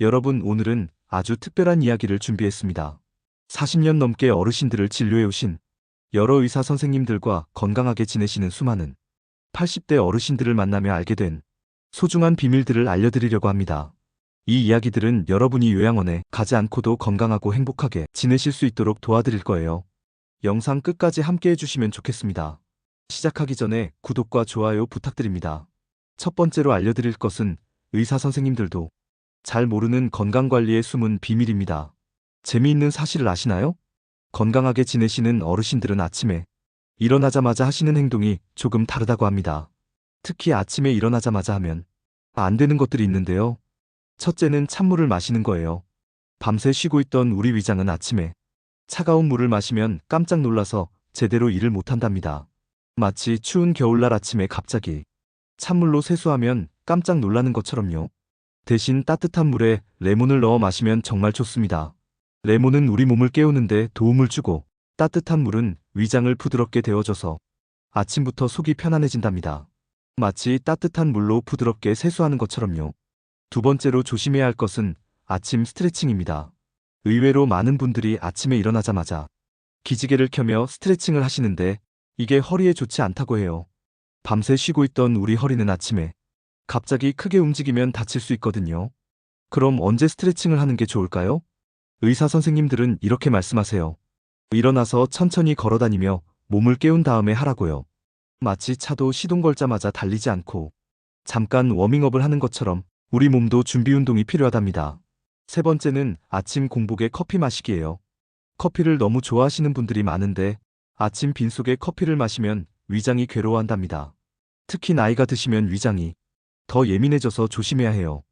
여러분 오늘은 아주 특별한 이야기를 준비했습니다. 40년 넘게 어르신들을 진료해 오신 여러 의사 선생님들과 건강하게 지내시는 수많은 80대 어르신들을 만나며 알게 된 소중한 비밀들을 알려드리려고 합니다. 이 이야기들은 여러분이 요양원에 가지 않고도 건강하고 행복하게 지내실 수 있도록 도와드릴 거예요. 영상 끝까지 함께 해주시면 좋겠습니다. 시작하기 전에 구독과 좋아요 부탁드립니다. 첫 번째로 알려드릴 것은 의사 선생님들도 잘 모르는 건강관리의 숨은 비밀입니다. 재미있는 사실을 아시나요? 건강하게 지내시는 어르신들은 아침에 일어나자마자 하시는 행동이 조금 다르다고 합니다. 특히 아침에 일어나자마자 하면 안 되는 것들이 있는데요. 첫째는 찬물을 마시는 거예요. 밤새 쉬고 있던 우리 위장은 아침에 차가운 물을 마시면 깜짝 놀라서 제대로 일을 못한답니다. 마치 추운 겨울날 아침에 갑자기 찬물로 세수하면 깜짝 놀라는 것처럼요. 대신 따뜻한 물에 레몬을 넣어 마시면 정말 좋습니다. 레몬은 우리 몸을 깨우는데 도움을 주고 따뜻한 물은 위장을 부드럽게 데워줘서 아침부터 속이 편안해진답니다. 마치 따뜻한 물로 부드럽게 세수하는 것처럼요. 두 번째로 조심해야 할 것은 아침 스트레칭입니다. 의외로 많은 분들이 아침에 일어나자마자 기지개를 켜며 스트레칭을 하시는데 이게 허리에 좋지 않다고 해요. 밤새 쉬고 있던 우리 허리는 아침에 갑자기 크게 움직이면 다칠 수 있거든요. 그럼 언제 스트레칭을 하는 게 좋을까요? 의사 선생님들은 이렇게 말씀하세요. 일어나서 천천히 걸어 다니며 몸을 깨운 다음에 하라고요. 마치 차도 시동 걸자마자 달리지 않고 잠깐 워밍업을 하는 것처럼 우리 몸도 준비 운동이 필요하답니다. 세 번째는 아침 공복에 커피 마시기예요. 커피를 너무 좋아하시는 분들이 많은데 아침 빈속에 커피를 마시면 위장이 괴로워한답니다. 특히 나이가 드시면 위장이 더 예민해져서 조심해야 해요.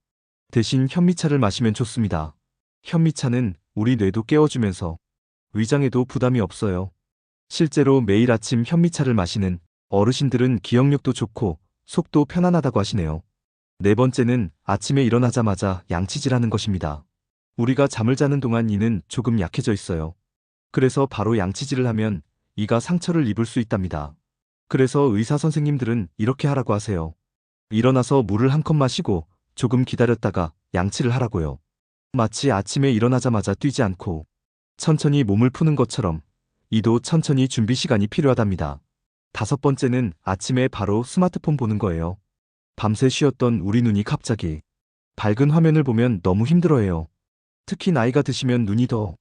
대신 현미차를 마시면 좋습니다. 현미차는 우리 뇌도 깨워주면서 위장에도 부담이 없어요. 실제로 매일 아침 현미차를 마시는 어르신들은 기억력도 좋고 속도 편안하다고 하시네요. 네 번째는 아침에 일어나자마자 양치질하는 것입니다. 우리가 잠을 자는 동안 이는 조금 약해져 있어요. 그래서 바로 양치질을 하면 이가 상처를 입을 수 있답니다. 그래서 의사 선생님들은 이렇게 하라고 하세요. 일어나서 물을 한 컵 마시고 조금 기다렸다가 양치를 하라고요. 마치 아침에 일어나자마자 뛰지 않고 천천히 몸을 푸는 것처럼 이도 천천히 준비 시간이 필요하답니다. 다섯 번째는 아침에 바로 스마트폰 보는 거예요. 밤새 쉬었던 우리 눈이 갑자기 밝은 화면을 보면 너무 힘들어해요. 특히 나이가 드시면 눈이 더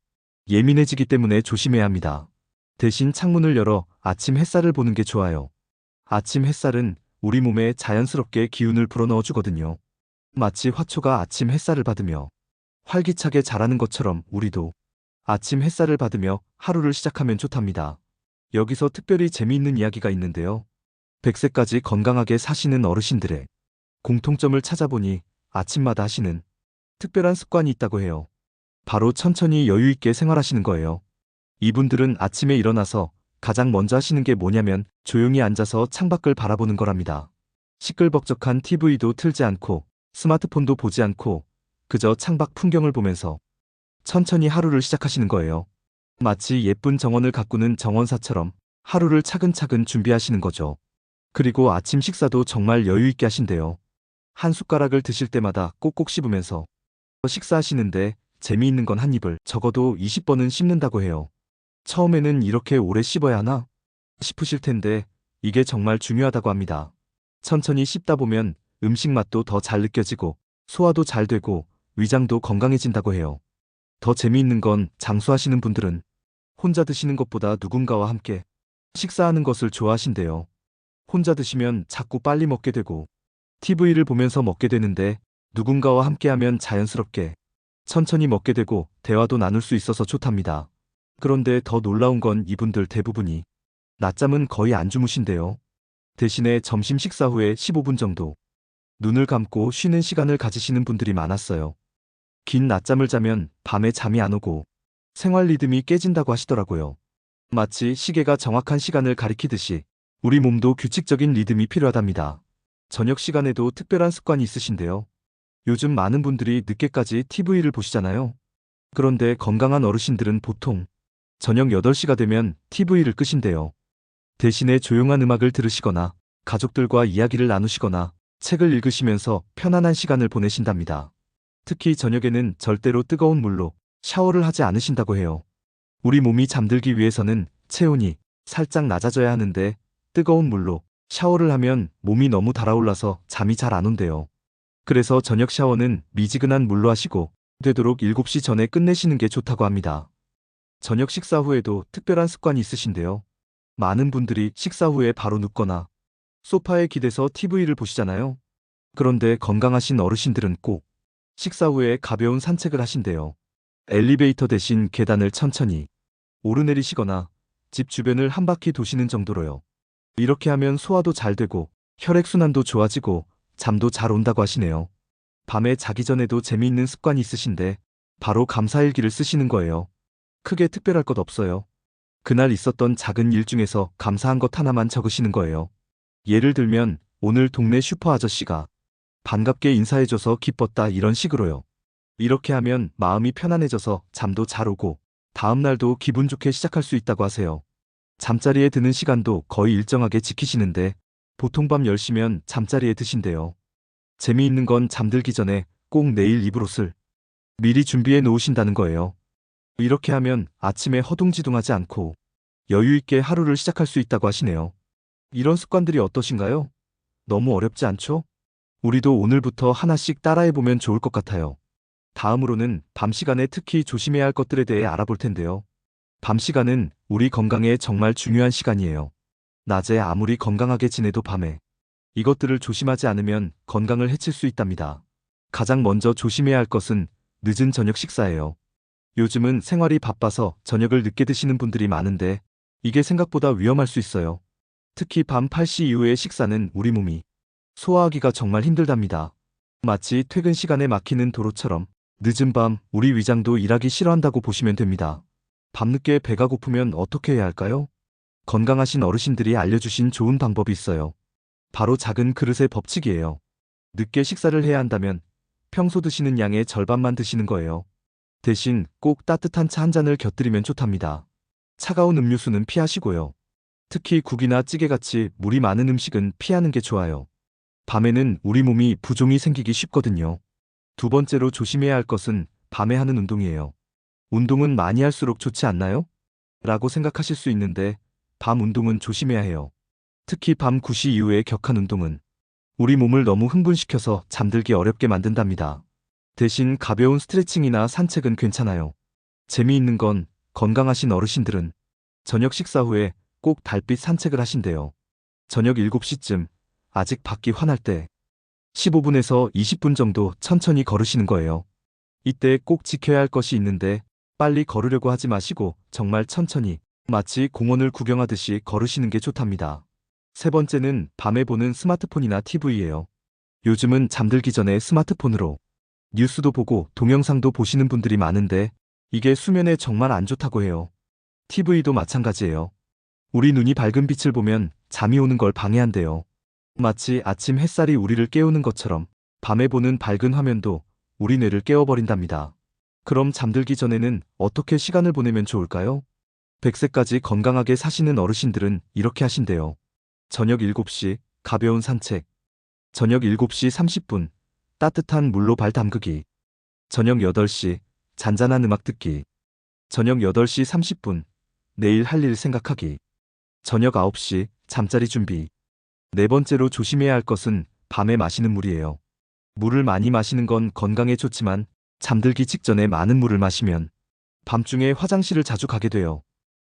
예민해지기 때문에 조심해야 합니다. 대신 창문을 열어 아침 햇살을 보는 게 좋아요. 아침 햇살은 우리 몸에 자연스럽게 기운을 불어넣어 주거든요. 마치 화초가 아침 햇살을 받으며 활기차게 자라는 것처럼 우리도 아침 햇살을 받으며 하루를 시작하면 좋답니다. 여기서 특별히 재미있는 이야기가 있는데요. 100세까지 건강하게 사시는 어르신들의 공통점을 찾아보니 아침마다 하시는 특별한 습관이 있다고 해요. 바로 천천히 여유 있게 생활하시는 거예요. 이분들은 아침에 일어나서 가장 먼저 하시는 게 뭐냐면 조용히 앉아서 창밖을 바라보는 거랍니다. 시끌벅적한 TV도 틀지 않고 스마트폰도 보지 않고 그저 창밖 풍경을 보면서 천천히 하루를 시작하시는 거예요. 마치 예쁜 정원을 가꾸는 정원사처럼 하루를 차근차근 준비하시는 거죠. 그리고 아침 식사도 정말 여유 있게 하신대요. 한 숟가락을 드실 때마다 꼭꼭 씹으면서 식사하시는데 재미있는 건 한 입을 적어도 20번은 씹는다고 해요. 처음에는 이렇게 오래 씹어야 하나? 싶으실 텐데 이게 정말 중요하다고 합니다. 천천히 씹다 보면 음식 맛도 더 잘 느껴지고 소화도 잘 되고 위장도 건강해진다고 해요. 더 재미있는 건 장수하시는 분들은 혼자 드시는 것보다 누군가와 함께 식사하는 것을 좋아하신대요. 혼자 드시면 자꾸 빨리 먹게 되고 TV를 보면서 먹게 되는데 누군가와 함께하면 자연스럽게 천천히 먹게 되고 대화도 나눌 수 있어서 좋답니다. 그런데 더 놀라운 건 이분들 대부분이 낮잠은 거의 안 주무신대요. 대신에 점심 식사 후에 15분 정도 눈을 감고 쉬는 시간을 가지시는 분들이 많았어요. 긴 낮잠을 자면 밤에 잠이 안 오고 생활 리듬이 깨진다고 하시더라고요. 마치 시계가 정확한 시간을 가리키듯이 우리 몸도 규칙적인 리듬이 필요하답니다. 저녁 시간에도 특별한 습관이 있으신데요. 요즘 많은 분들이 늦게까지 TV를 보시잖아요. 그런데 건강한 어르신들은 보통 저녁 8시가 되면 TV를 끄신대요. 대신에 조용한 음악을 들으시거나 가족들과 이야기를 나누시거나 책을 읽으시면서 편안한 시간을 보내신답니다. 특히 저녁에는 절대로 뜨거운 물로 샤워를 하지 않으신다고 해요. 우리 몸이 잠들기 위해서는 체온이 살짝 낮아져야 하는데 뜨거운 물로 샤워를 하면 몸이 너무 달아올라서 잠이 잘 안 온대요. 그래서 저녁 샤워는 미지근한 물로 하시고 되도록 7시 전에 끝내시는 게 좋다고 합니다. 저녁 식사 후에도 특별한 습관이 있으신데요. 많은 분들이 식사 후에 바로 눕거나 소파에 기대서 TV를 보시잖아요. 그런데 건강하신 어르신들은 꼭 식사 후에 가벼운 산책을 하신대요. 엘리베이터 대신 계단을 천천히 오르내리시거나 집 주변을 한 바퀴 도시는 정도로요. 이렇게 하면 소화도 잘 되고 혈액순환도 좋아지고 잠도 잘 온다고 하시네요. 밤에 자기 전에도 재미있는 습관이 있으신데 바로 감사일기를 쓰시는 거예요. 크게 특별할 것 없어요. 그날 있었던 작은 일 중에서 감사한 것 하나만 적으시는 거예요. 예를 들면 오늘 동네 슈퍼 아저씨가 반갑게 인사해줘서 기뻤다 이런 식으로요. 이렇게 하면 마음이 편안해져서 잠도 잘 오고 다음날도 기분 좋게 시작할 수 있다고 하세요. 잠자리에 드는 시간도 거의 일정하게 지키시는데 보통 밤 10시면 잠자리에 드신대요. 재미있는 건 잠들기 전에 꼭 내일 입을 옷을 미리 준비해 놓으신다는 거예요. 이렇게 하면 아침에 허둥지둥하지 않고 여유있게 하루를 시작할 수 있다고 하시네요. 이런 습관들이 어떠신가요? 너무 어렵지 않죠? 우리도 오늘부터 하나씩 따라해보면 좋을 것 같아요. 다음으로는 밤 시간에 특히 조심해야 할 것들에 대해 알아볼 텐데요. 밤 시간은 우리 건강에 정말 중요한 시간이에요. 낮에 아무리 건강하게 지내도 밤에 이것들을 조심하지 않으면 건강을 해칠 수 있답니다. 가장 먼저 조심해야 할 것은 늦은 저녁 식사예요. 요즘은 생활이 바빠서 저녁을 늦게 드시는 분들이 많은데 이게 생각보다 위험할 수 있어요. 특히 밤 8시 이후의 식사는 우리 몸이 소화하기가 정말 힘들답니다. 마치 퇴근 시간에 막히는 도로처럼 늦은 밤 우리 위장도 일하기 싫어한다고 보시면 됩니다. 밤늦게 배가 고프면 어떻게 해야 할까요? 건강하신 어르신들이 알려주신 좋은 방법이 있어요. 바로 작은 그릇의 법칙이에요. 늦게 식사를 해야 한다면 평소 드시는 양의 절반만 드시는 거예요. 대신 꼭 따뜻한 차 한 잔을 곁들이면 좋답니다. 차가운 음료수는 피하시고요. 특히 국이나 찌개같이 물이 많은 음식은 피하는 게 좋아요. 밤에는 우리 몸이 부종이 생기기 쉽거든요. 두 번째로 조심해야 할 것은 밤에 하는 운동이에요. 운동은 많이 할수록 좋지 않나요? 라고 생각하실 수 있는데 밤 운동은 조심해야 해요. 특히 밤 9시 이후의 격한 운동은 우리 몸을 너무 흥분시켜서 잠들기 어렵게 만든답니다. 대신 가벼운 스트레칭이나 산책은 괜찮아요. 재미있는 건 건강하신 어르신들은 저녁 식사 후에 꼭 달빛 산책을 하신대요. 저녁 7시쯤 아직 밖이 환할 때 15분에서 20분 정도 천천히 걸으시는 거예요. 이때 꼭 지켜야 할 것이 있는데 빨리 걸으려고 하지 마시고 정말 천천히 마치 공원을 구경하듯이 걸으시는 게 좋답니다. 세 번째는 밤에 보는 스마트폰이나 TV예요. 요즘은 잠들기 전에 스마트폰으로 뉴스도 보고 동영상도 보시는 분들이 많은데 이게 수면에 정말 안 좋다고 해요. TV도 마찬가지예요. 우리 눈이 밝은 빛을 보면 잠이 오는 걸 방해한대요. 마치 아침 햇살이 우리를 깨우는 것처럼 밤에 보는 밝은 화면도 우리 뇌를 깨워버린답니다. 그럼 잠들기 전에는 어떻게 시간을 보내면 좋을까요? 100세까지 건강하게 사시는 어르신들은 이렇게 하신대요. 저녁 7시 가벼운 산책. 저녁 7시 30분 따뜻한 물로 발 담그기. 저녁 8시 잔잔한 음악 듣기. 저녁 8시 30분 내일 할 일 생각하기. 저녁 9시 잠자리 준비. 네 번째로 조심해야 할 것은 밤에 마시는 물이에요. 물을 많이 마시는 건 건강에 좋지만 잠들기 직전에 많은 물을 마시면 밤중에 화장실을 자주 가게 돼요.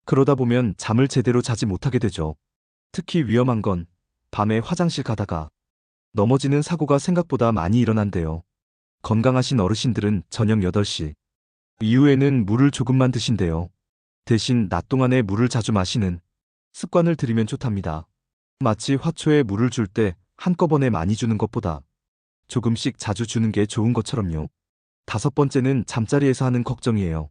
그러다 보면 잠을 제대로 자지 못하게 되죠. 특히 위험한 건 밤에 화장실 가다가 넘어지는 사고가 생각보다 많이 일어난대요. 건강하신 어르신들은 저녁 8시 이후에는 물을 조금만 드신대요. 대신 낮 동안에 물을 자주 마시는 습관을 들이면 좋답니다. 마치 화초에 물을 줄 때 한꺼번에 많이 주는 것보다 조금씩 자주 주는 게 좋은 것처럼요. 다섯 번째는 잠자리에서 하는 걱정이에요.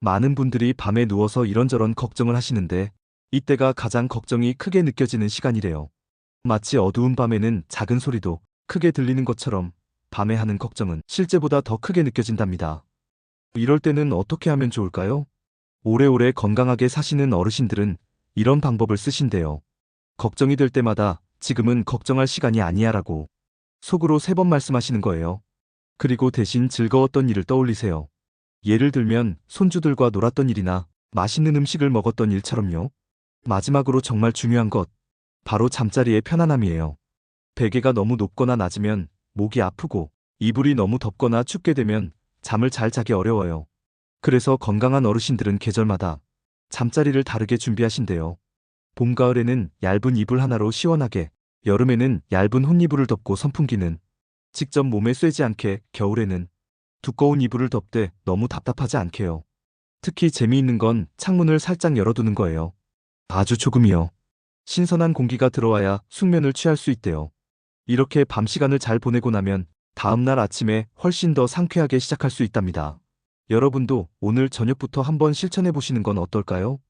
많은 분들이 밤에 누워서 이런저런 걱정을 하시는데 이때가 가장 걱정이 크게 느껴지는 시간이래요. 마치 어두운 밤에는 작은 소리도 크게 들리는 것처럼 밤에 하는 걱정은 실제보다 더 크게 느껴진답니다. 이럴 때는 어떻게 하면 좋을까요? 오래오래 건강하게 사시는 어르신들은 이런 방법을 쓰신대요. 걱정이 될 때마다 지금은 걱정할 시간이 아니야 라고 속으로 세 번 말씀하시는 거예요. 그리고 대신 즐거웠던 일을 떠올리세요. 예를 들면 손주들과 놀았던 일이나 맛있는 음식을 먹었던 일처럼요. 마지막으로 정말 중요한 것, 바로 잠자리의 편안함이에요. 베개가 너무 높거나 낮으면 목이 아프고 이불이 너무 덥거나 춥게 되면 잠을 잘 자기 어려워요. 그래서 건강한 어르신들은 계절마다 잠자리를 다르게 준비하신대요. 봄, 가을에는 얇은 이불 하나로 시원하게, 여름에는 얇은 혼이불을 덮고 선풍기는 직접 몸에 쐬지 않게, 겨울에는 두꺼운 이불을 덮되 너무 답답하지 않게요. 특히 재미있는 건 창문을 살짝 열어두는 거예요. 아주 조금이요. 신선한 공기가 들어와야 숙면을 취할 수 있대요. 이렇게 밤 시간을 잘 보내고 나면 다음날 아침에 훨씬 더 상쾌하게 시작할 수 있답니다. 여러분도 오늘 저녁부터 한번 실천해 보시는 건 어떨까요?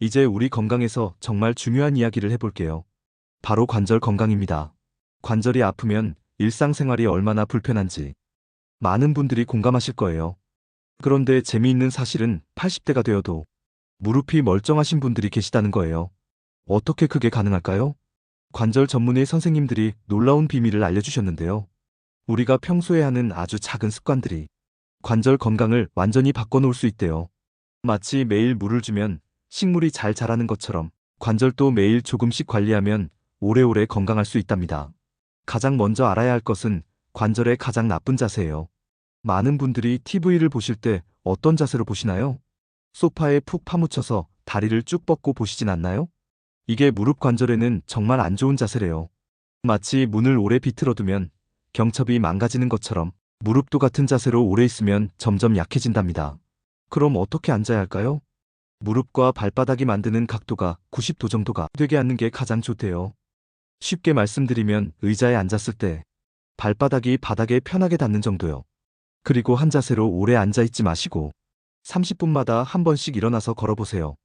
이제 우리 건강에서 정말 중요한 이야기를 해볼게요. 바로 관절 건강입니다. 관절이 아프면 일상생활이 얼마나 불편한지 많은 분들이 공감하실 거예요. 그런데 재미있는 사실은 80대가 되어도 무릎이 멀쩡하신 분들이 계시다는 거예요. 어떻게 그게 가능할까요? 관절 전문의 선생님들이 놀라운 비밀을 알려주셨는데요. 우리가 평소에 하는 아주 작은 습관들이 관절 건강을 완전히 바꿔놓을 수 있대요. 마치 매일 물을 주면 식물이 잘 자라는 것처럼 관절도 매일 조금씩 관리하면 오래오래 건강할 수 있답니다. 가장 먼저 알아야 할 것은 관절의 가장 나쁜 자세예요. 많은 분들이 TV를 보실 때 어떤 자세로 보시나요? 소파에 푹 파묻혀서 다리를 쭉 뻗고 보시진 않나요? 이게 무릎 관절에는 정말 안 좋은 자세래요. 마치 문을 오래 비틀어두면 경첩이 망가지는 것처럼 무릎도 같은 자세로 오래 있으면 점점 약해진답니다. 그럼 어떻게 앉아야 할까요? 무릎과 발바닥이 만드는 각도가 90도 정도가 되게 앉는 게 가장 좋대요. 쉽게 말씀드리면 의자에 앉았을 때 발바닥이 바닥에 편하게 닿는 정도요. 그리고 한 자세로 오래 앉아 있지 마시고 30분마다 한 번씩 일어나서 걸어보세요.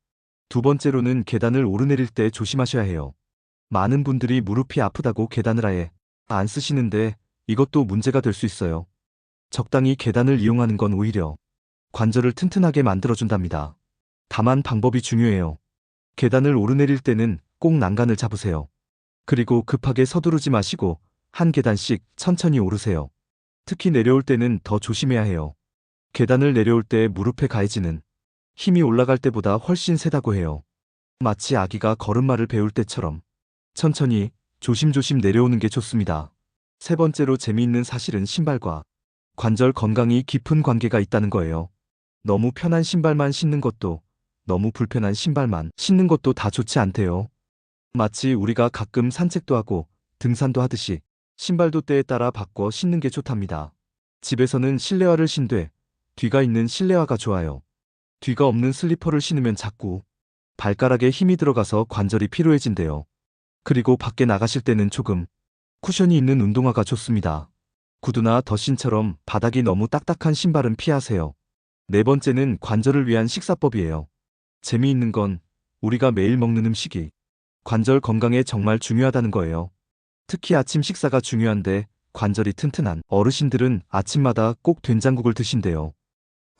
두 번째로는 계단을 오르내릴 때 조심하셔야 해요. 많은 분들이 무릎이 아프다고 계단을 아예 안 쓰시는데 이것도 문제가 될 수 있어요. 적당히 계단을 이용하는 건 오히려 관절을 튼튼하게 만들어준답니다. 다만 방법이 중요해요. 계단을 오르내릴 때는 꼭 난간을 잡으세요. 그리고 급하게 서두르지 마시고 한 계단씩 천천히 오르세요. 특히 내려올 때는 더 조심해야 해요. 계단을 내려올 때 무릎에 가해지는 힘이 올라갈 때보다 훨씬 세다고 해요. 마치 아기가 걸음마를 배울 때처럼 천천히 조심조심 내려오는 게 좋습니다. 세 번째로 재미있는 사실은 신발과 관절 건강이 깊은 관계가 있다는 거예요. 너무 편한 신발만 신는 것도 너무 불편한 신발만 신는 것도 다 좋지 않대요. 마치 우리가 가끔 산책도 하고 등산도 하듯이 신발도 때에 따라 바꿔 신는 게 좋답니다. 집에서는 실내화를 신되 뒤가 있는 실내화가 좋아요. 뒤가 없는 슬리퍼를 신으면 자꾸 발가락에 힘이 들어가서 관절이 피로해진대요. 그리고 밖에 나가실 때는 조금 쿠션이 있는 운동화가 좋습니다. 구두나 더신처럼 바닥이 너무 딱딱한 신발은 피하세요. 네 번째는 관절을 위한 식사법이에요. 재미있는 건 우리가 매일 먹는 음식이 관절 건강에 정말 중요하다는 거예요. 특히 아침 식사가 중요한데 관절이 튼튼한 어르신들은 아침마다 꼭 된장국을 드신대요.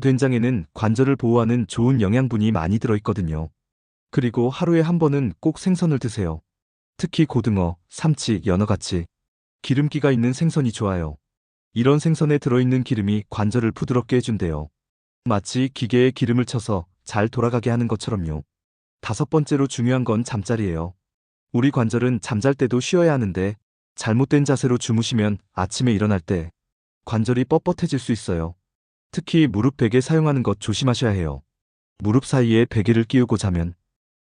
된장에는 관절을 보호하는 좋은 영양분이 많이 들어있거든요. 그리고 하루에 한 번은 꼭 생선을 드세요. 특히 고등어, 삼치, 연어같이 기름기가 있는 생선이 좋아요. 이런 생선에 들어있는 기름이 관절을 부드럽게 해준대요. 마치 기계에 기름을 쳐서 잘 돌아가게 하는 것처럼요. 다섯 번째로 중요한 건 잠자리예요. 우리 관절은 잠잘 때도 쉬어야 하는데 잘못된 자세로 주무시면 아침에 일어날 때 관절이 뻣뻣해질 수 있어요. 특히 무릎 베개 사용하는 것 조심하셔야 해요. 무릎 사이에 베개를 끼우고 자면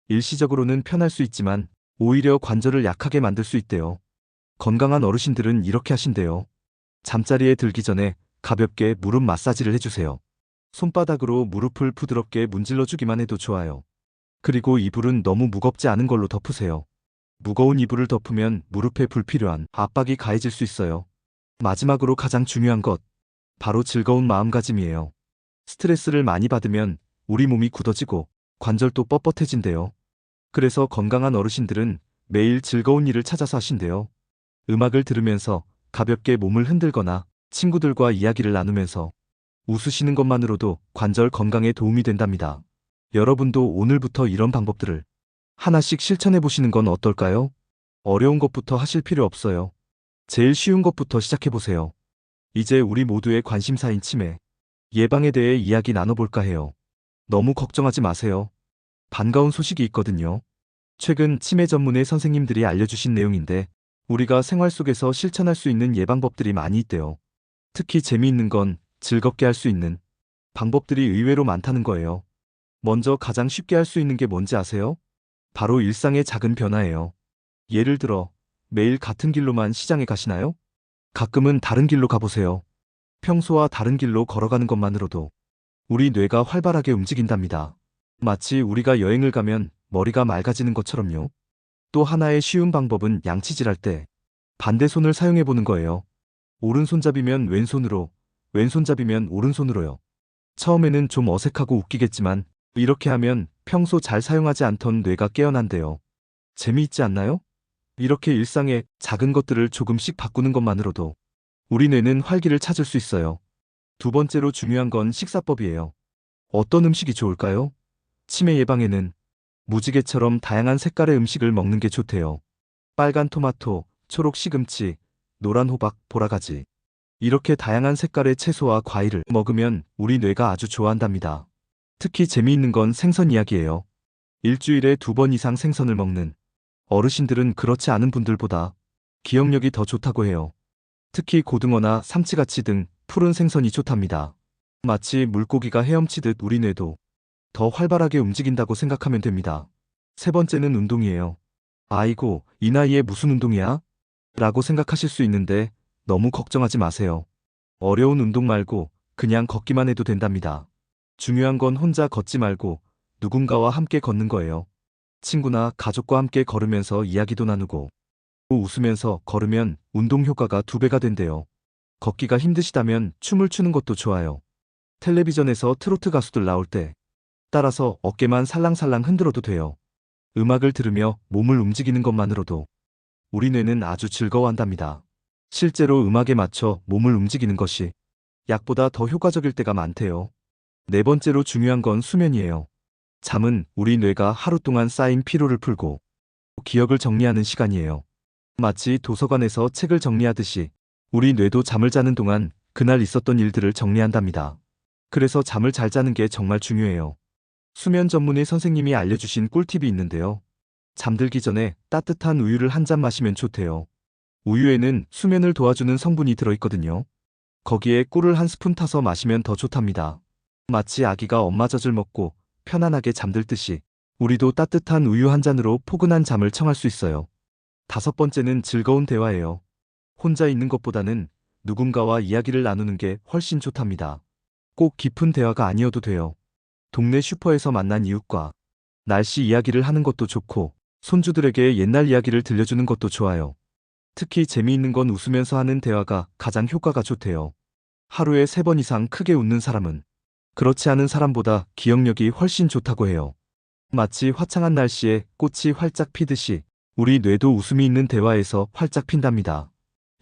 일시적으로는 편할 수 있지만 오히려 관절을 약하게 만들 수 있대요. 건강한 어르신들은 이렇게 하신대요. 잠자리에 들기 전에 가볍게 무릎 마사지를 해주세요. 손바닥으로 무릎을 부드럽게 문질러 주기만 해도 좋아요. 그리고 이불은 너무 무겁지 않은 걸로 덮으세요. 무거운 이불을 덮으면 무릎에 불필요한 압박이 가해질 수 있어요. 마지막으로 가장 중요한 것, 바로 즐거운 마음가짐이에요. 스트레스를 많이 받으면 우리 몸이 굳어지고 관절도 뻣뻣해진대요. 그래서 건강한 어르신들은 매일 즐거운 일을 찾아서 하신대요. 음악을 들으면서 가볍게 몸을 흔들거나 친구들과 이야기를 나누면서 웃으시는 것만으로도 관절 건강에 도움이 된답니다. 여러분도 오늘부터 이런 방법들을 하나씩 실천해 보시는 건 어떨까요? 어려운 것부터 하실 필요 없어요. 제일 쉬운 것부터 시작해 보세요. 이제 우리 모두의 관심사인 치매, 예방에 대해 이야기 나눠볼까 해요. 너무 걱정하지 마세요. 반가운 소식이 있거든요. 최근 치매 전문의 선생님들이 알려주신 내용인데, 우리가 생활 속에서 실천할 수 있는 예방법들이 많이 있대요. 특히 재미있는 건 즐겁게 할 수 있는 방법들이 의외로 많다는 거예요. 먼저 가장 쉽게 할 수 있는 게 뭔지 아세요? 바로 일상의 작은 변화예요. 예를 들어, 매일 같은 길로만 시장에 가시나요? 가끔은 다른 길로 가보세요. 평소와 다른 길로 걸어가는 것만으로도 우리 뇌가 활발하게 움직인답니다. 마치 우리가 여행을 가면 머리가 맑아지는 것처럼요. 또 하나의 쉬운 방법은 양치질할 때 반대 손을 사용해 보는 거예요. 오른손잡이면 왼손으로, 왼손잡이면 오른손으로요. 처음에는 좀 어색하고 웃기겠지만 이렇게 하면 평소 잘 사용하지 않던 뇌가 깨어난대요. 재미있지 않나요? 이렇게 일상의 작은 것들을 조금씩 바꾸는 것만으로도 우리 뇌는 활기를 찾을 수 있어요. 두 번째로 중요한 건 식사법이에요. 어떤 음식이 좋을까요? 치매 예방에는 무지개처럼 다양한 색깔의 음식을 먹는 게 좋대요. 빨간 토마토, 초록 시금치, 노란 호박, 보라가지. 이렇게 다양한 색깔의 채소와 과일을 먹으면 우리 뇌가 아주 좋아한답니다. 특히 재미있는 건 생선 이야기예요. 일주일에 두 번 이상 생선을 먹는 어르신들은 그렇지 않은 분들보다 기억력이 더 좋다고 해요. 특히 고등어나 삼치같이 등 푸른 생선이 좋답니다. 마치 물고기가 헤엄치듯 우리 뇌도 더 활발하게 움직인다고 생각하면 됩니다. 세 번째는 운동이에요. 아이고, 이 나이에 무슨 운동이야? 라고 생각하실 수 있는데 너무 걱정하지 마세요. 어려운 운동 말고 그냥 걷기만 해도 된답니다. 중요한 건 혼자 걷지 말고 누군가와 함께 걷는 거예요. 친구나 가족과 함께 걸으면서 이야기도 나누고 또 웃으면서 걸으면 운동 효과가 두 배가 된대요. 걷기가 힘드시다면 춤을 추는 것도 좋아요. 텔레비전에서 트로트 가수들 나올 때 따라서 어깨만 살랑살랑 흔들어도 돼요. 음악을 들으며 몸을 움직이는 것만으로도 우리 뇌는 아주 즐거워한답니다. 실제로 음악에 맞춰 몸을 움직이는 것이 약보다 더 효과적일 때가 많대요. 네 번째로 중요한 건 수면이에요. 잠은 우리 뇌가 하루 동안 쌓인 피로를 풀고 기억을 정리하는 시간이에요. 마치 도서관에서 책을 정리하듯이 우리 뇌도 잠을 자는 동안 그날 있었던 일들을 정리한답니다. 그래서 잠을 잘 자는 게 정말 중요해요. 수면 전문의 선생님이 알려주신 꿀팁이 있는데요. 잠들기 전에 따뜻한 우유를 한 잔 마시면 좋대요. 우유에는 수면을 도와주는 성분이 들어있거든요. 거기에 꿀을 한 스푼 타서 마시면 더 좋답니다. 마치 아기가 엄마 젖을 먹고 편안하게 잠들듯이 우리도 따뜻한 우유 한 잔으로 포근한 잠을 청할 수 있어요. 다섯 번째는 즐거운 대화예요. 혼자 있는 것보다는 누군가와 이야기를 나누는 게 훨씬 좋답니다. 꼭 깊은 대화가 아니어도 돼요. 동네 슈퍼에서 만난 이웃과 날씨 이야기를 하는 것도 좋고 손주들에게 옛날 이야기를 들려주는 것도 좋아요. 특히 재미있는 건 웃으면서 하는 대화가 가장 효과가 좋대요. 하루에 세 번 이상 크게 웃는 사람은 그렇지 않은 사람보다 기억력이 훨씬 좋다고 해요. 마치 화창한 날씨에 꽃이 활짝 피듯이 우리 뇌도 웃음이 있는 대화에서 활짝 핀답니다.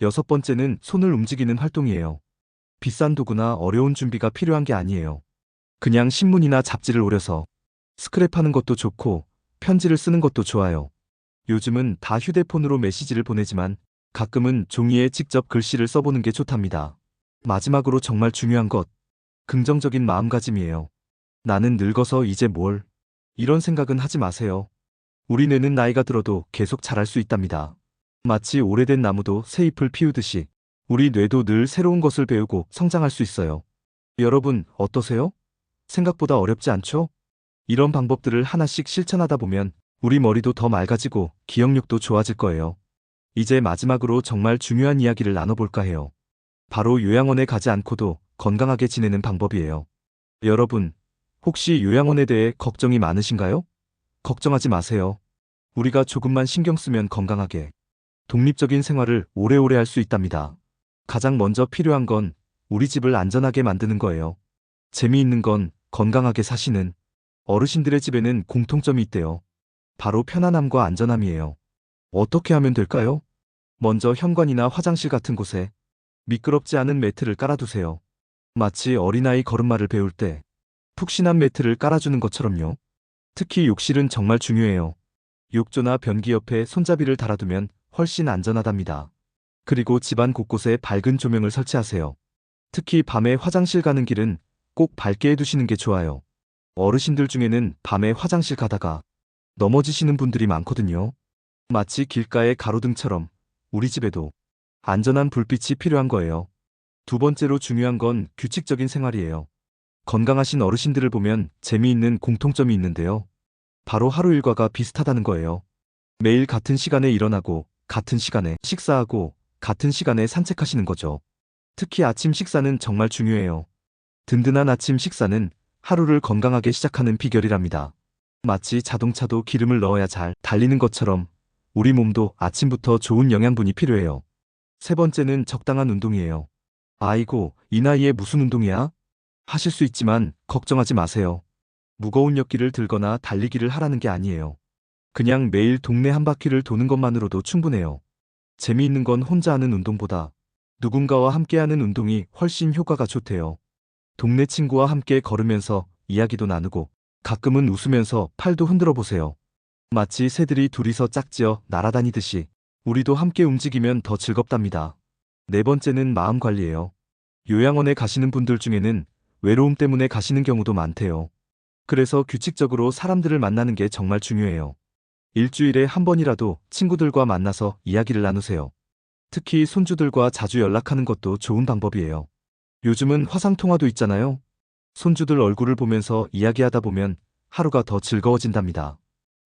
여섯 번째는 손을 움직이는 활동이에요. 비싼 도구나 어려운 준비가 필요한 게 아니에요. 그냥 신문이나 잡지를 오려서 스크랩하는 것도 좋고 편지를 쓰는 것도 좋아요. 요즘은 다 휴대폰으로 메시지를 보내지만 가끔은 종이에 직접 글씨를 써보는 게 좋답니다. 마지막으로 정말 중요한 것, 긍정적인 마음가짐이에요. 나는 늙어서 이제 뭘, 이런 생각은 하지 마세요. 우리 뇌는 나이가 들어도 계속 자랄 수 있답니다. 마치 오래된 나무도 새 잎을 피우듯이 우리 뇌도 늘 새로운 것을 배우고 성장할 수 있어요. 여러분, 어떠세요? 생각보다 어렵지 않죠? 이런 방법들을 하나씩 실천하다 보면 우리 머리도 더 맑아지고 기억력도 좋아질 거예요. 이제 마지막으로 정말 중요한 이야기를 나눠볼까 해요. 바로 요양원에 가지 않고도 건강하게 지내는 방법이에요. 여러분, 혹시 요양원에 대해 걱정이 많으신가요? 걱정하지 마세요. 우리가 조금만 신경 쓰면 건강하게, 독립적인 생활을 오래오래 할 수 있답니다. 가장 먼저 필요한 건 우리 집을 안전하게 만드는 거예요. 재미있는 건 건강하게 사시는 어르신들의 집에는 공통점이 있대요. 바로 편안함과 안전함이에요. 어떻게 하면 될까요? 먼저 현관이나 화장실 같은 곳에 미끄럽지 않은 매트를 깔아두세요. 마치 어린아이 걸음마를 배울 때 푹신한 매트를 깔아주는 것처럼요. 특히 욕실은 정말 중요해요. 욕조나 변기 옆에 손잡이를 달아두면 훨씬 안전하답니다. 그리고 집안 곳곳에 밝은 조명을 설치하세요. 특히 밤에 화장실 가는 길은 꼭 밝게 해두시는 게 좋아요. 어르신들 중에는 밤에 화장실 가다가 넘어지시는 분들이 많거든요. 마치 길가의 가로등처럼 우리 집에도 안전한 불빛이 필요한 거예요. 두 번째로 중요한 건 규칙적인 생활이에요. 건강하신 어르신들을 보면 재미있는 공통점이 있는데요. 바로 하루 일과가 비슷하다는 거예요. 매일 같은 시간에 일어나고, 같은 시간에 식사하고, 같은 시간에 산책하시는 거죠. 특히 아침 식사는 정말 중요해요. 든든한 아침 식사는 하루를 건강하게 시작하는 비결이랍니다. 마치 자동차도 기름을 넣어야 잘 달리는 것처럼 우리 몸도 아침부터 좋은 영양분이 필요해요. 세 번째는 적당한 운동이에요. 아이고, 이 나이에 무슨 운동이야? 하실 수 있지만 걱정하지 마세요. 무거운 역기를 들거나 달리기를 하라는 게 아니에요. 그냥 매일 동네 한 바퀴를 도는 것만으로도 충분해요. 재미있는 건 혼자 하는 운동보다 누군가와 함께하는 운동이 훨씬 효과가 좋대요. 동네 친구와 함께 걸으면서 이야기도 나누고 가끔은 웃으면서 팔도 흔들어 보세요. 마치 새들이 둘이서 짝지어 날아다니듯이 우리도 함께 움직이면 더 즐겁답니다. 네 번째는 마음 관리예요. 요양원에 가시는 분들 중에는 외로움 때문에 가시는 경우도 많대요. 그래서 규칙적으로 사람들을 만나는 게 정말 중요해요. 일주일에 한 번이라도 친구들과 만나서 이야기를 나누세요. 특히 손주들과 자주 연락하는 것도 좋은 방법이에요. 요즘은 화상통화도 있잖아요. 손주들 얼굴을 보면서 이야기하다 보면 하루가 더 즐거워진답니다.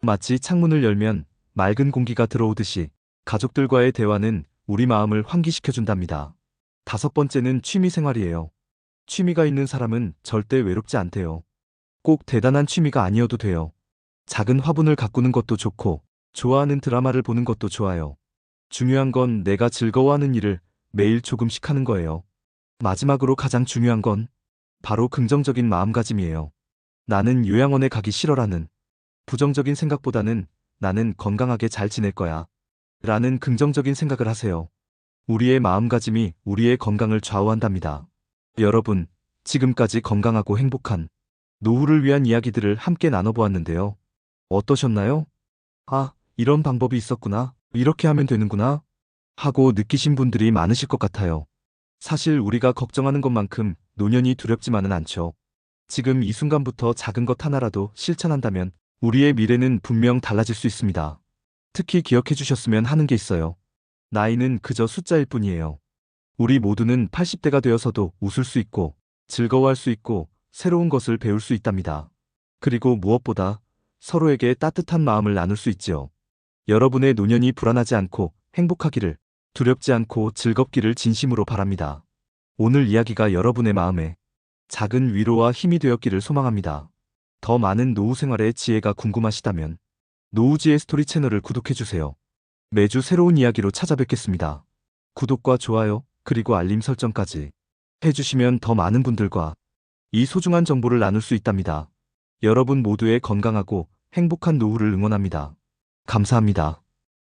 마치 창문을 열면 맑은 공기가 들어오듯이 가족들과의 대화는 우리 마음을 환기시켜준답니다. 다섯 번째는 취미 생활이에요. 취미가 있는 사람은 절대 외롭지 않대요. 꼭 대단한 취미가 아니어도 돼요. 작은 화분을 가꾸는 것도 좋고, 좋아하는 드라마를 보는 것도 좋아요. 중요한 건 내가 즐거워하는 일을 매일 조금씩 하는 거예요. 마지막으로 가장 중요한 건 바로 긍정적인 마음가짐이에요. 나는 요양원에 가기 싫어라는 부정적인 생각보다는 나는 건강하게 잘 지낼 거야. 라는 긍정적인 생각을 하세요. 우리의 마음가짐이 우리의 건강을 좌우한답니다. 여러분, 지금까지 건강하고 행복한 노후를 위한 이야기들을 함께 나눠보았는데요. 어떠셨나요? 아, 이런 방법이 있었구나. 이렇게 하면 되는구나. 하고 느끼신 분들이 많으실 것 같아요. 사실 우리가 걱정하는 것만큼 노년이 두렵지만은 않죠. 지금 이 순간부터 작은 것 하나라도 실천한다면 우리의 미래는 분명 달라질 수 있습니다. 특히 기억해 주셨으면 하는 게 있어요. 나이는 그저 숫자일 뿐이에요. 우리 모두는 80대가 되어서도 웃을 수 있고 즐거워할 수 있고 새로운 것을 배울 수 있답니다. 그리고 무엇보다 서로에게 따뜻한 마음을 나눌 수 있지요. 여러분의 노년이 불안하지 않고 행복하기를 두렵지 않고 즐겁기를 진심으로 바랍니다. 오늘 이야기가 여러분의 마음에 작은 위로와 힘이 되었기를 소망합니다. 더 많은 노후 생활의 지혜가 궁금하시다면 노후지의 스토리 채널을 구독해주세요. 매주 새로운 이야기로 찾아뵙겠습니다. 구독과 좋아요, 그리고 알림 설정까지 해주시면 더 많은 분들과 이 소중한 정보를 나눌 수 있답니다. 여러분 모두의 건강하고 행복한 노후를 응원합니다. 감사합니다.